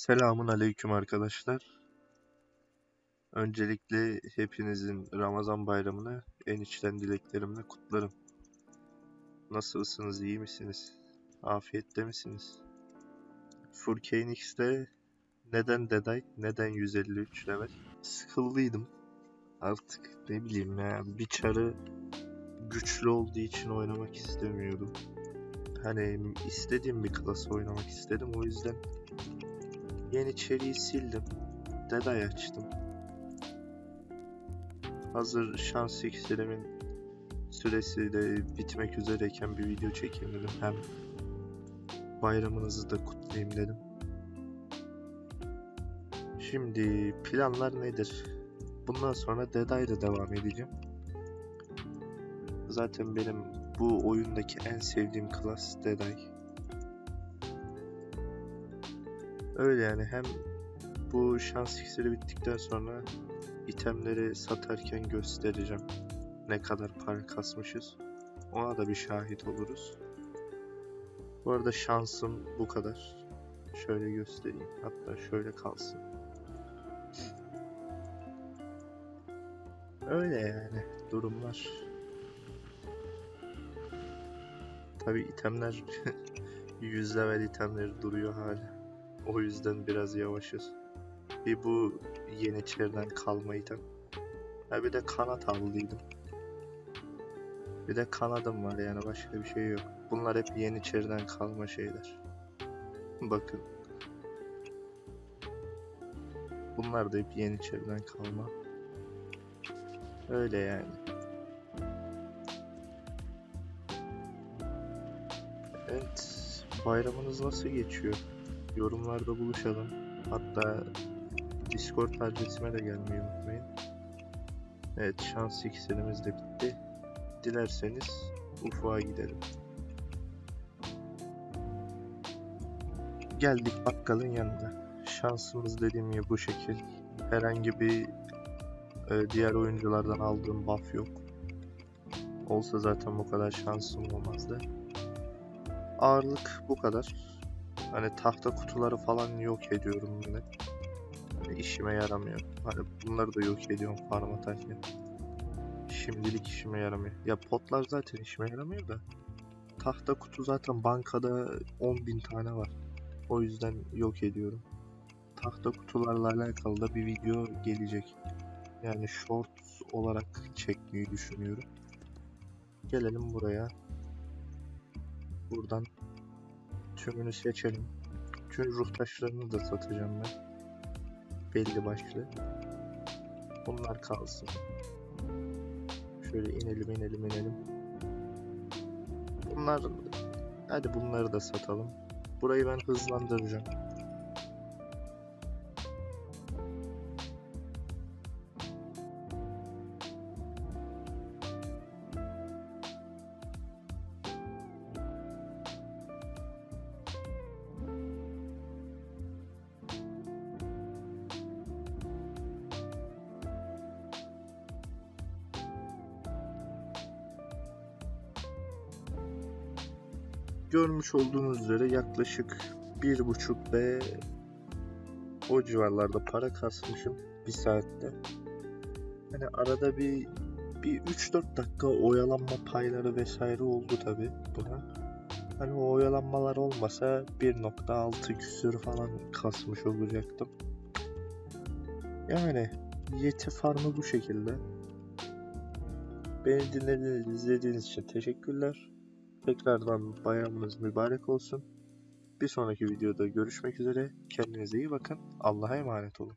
Selamun aleyküm arkadaşlar. Öncelikle hepinizin Ramazan bayramını en içten dileklerimle kutlarım. Nasılsınız, iyi misiniz? Afiyette misiniz? Furkane X'te neden Deday, neden 153 level? Sıkıldıydım. Artık ne bileyim ya, bir çarı güçlü olduğu için oynamak istemiyordum. Hani istediğim bir klası oynamak istedim o yüzden Yeni içeriği sildim. Deday açtım. Hazır şans iksirimin süresi de bitmek üzereyken bir video çekeyim dedim. Hem bayramınızı da kutlayayım dedim. Şimdi planlar nedir? Bundan sonra Dead'ayla devam edeceğim. Zaten benim bu oyundaki en sevdiğim klas Deaday. Öyle yani hem bu şans iksiri bittikten sonra itemleri satarken göstereceğim. Ne kadar para kasmışız. Ona da bir şahit oluruz. Bu arada şansım bu kadar. Şöyle göstereyim. Hatta şöyle kalsın. Öyle yani durumlar. Tabi itemler 100 level itemleri duruyor hala. O yüzden biraz yavaşız. Bir bu Yeniçeri'den kalmaydı. Ha bir de kanat aldıydım. Bir de kanadım var yani başka bir şey yok. Bunlar hep Yeniçeri'den kalma şeyler. Bakın. Bunlar da hep Yeniçeri'den kalma. Öyle yani. Evet. Bayramınız nasıl geçiyor? Yorumlarda buluşalım. Hatta Discord adresime de gelmeyi unutmayın. Evet şans iksirimiz de bitti. Dilerseniz ufuğa gidelim. Geldik bakkalın yanına. Şansımız dediğim gibi bu şekil. Herhangi bir e, diğer oyunculardan aldığım buff yok. Olsa zaten bu kadar şansım olmazdı. Ağırlık bu kadar. Hani tahta kutuları falan yok ediyorum yine. Hani işime yaramıyor. Hani bunları da yok ediyorum farm atarken. Şimdilik işime yaramıyor. Ya potlar zaten işime yaramıyor da. Tahta kutu zaten bankada 10.000 tane var. O yüzden yok ediyorum. Tahta kutularla alakalı da bir video gelecek. Yani short olarak çekmeyi düşünüyorum. Gelelim buraya. Buradan tümünü seçelim. Tüm ruh taşlarını da satacağım ben. Belli başlı. Bunlar kalsın. Şöyle inelim inelim inelim. Bunlar hadi bunları da satalım. Burayı ben hızlandıracağım. Görmüş olduğunuz üzere yaklaşık bir buçuk ve o civarlarda para kasmışım bir saatte. Hani arada bir bir 3-4 dakika oyalanma payları vesaire oldu tabi buna. Hani o oyalanmalar olmasa 1.6 küsür falan kasmış olacaktım. Yani Yeti farmı bu şekilde. Beni dinlediğiniz, izlediğiniz için teşekkürler. Tekrardan bayramınız mübarek olsun. Bir sonraki videoda görüşmek üzere. Kendinize iyi bakın. Allah'a emanet olun.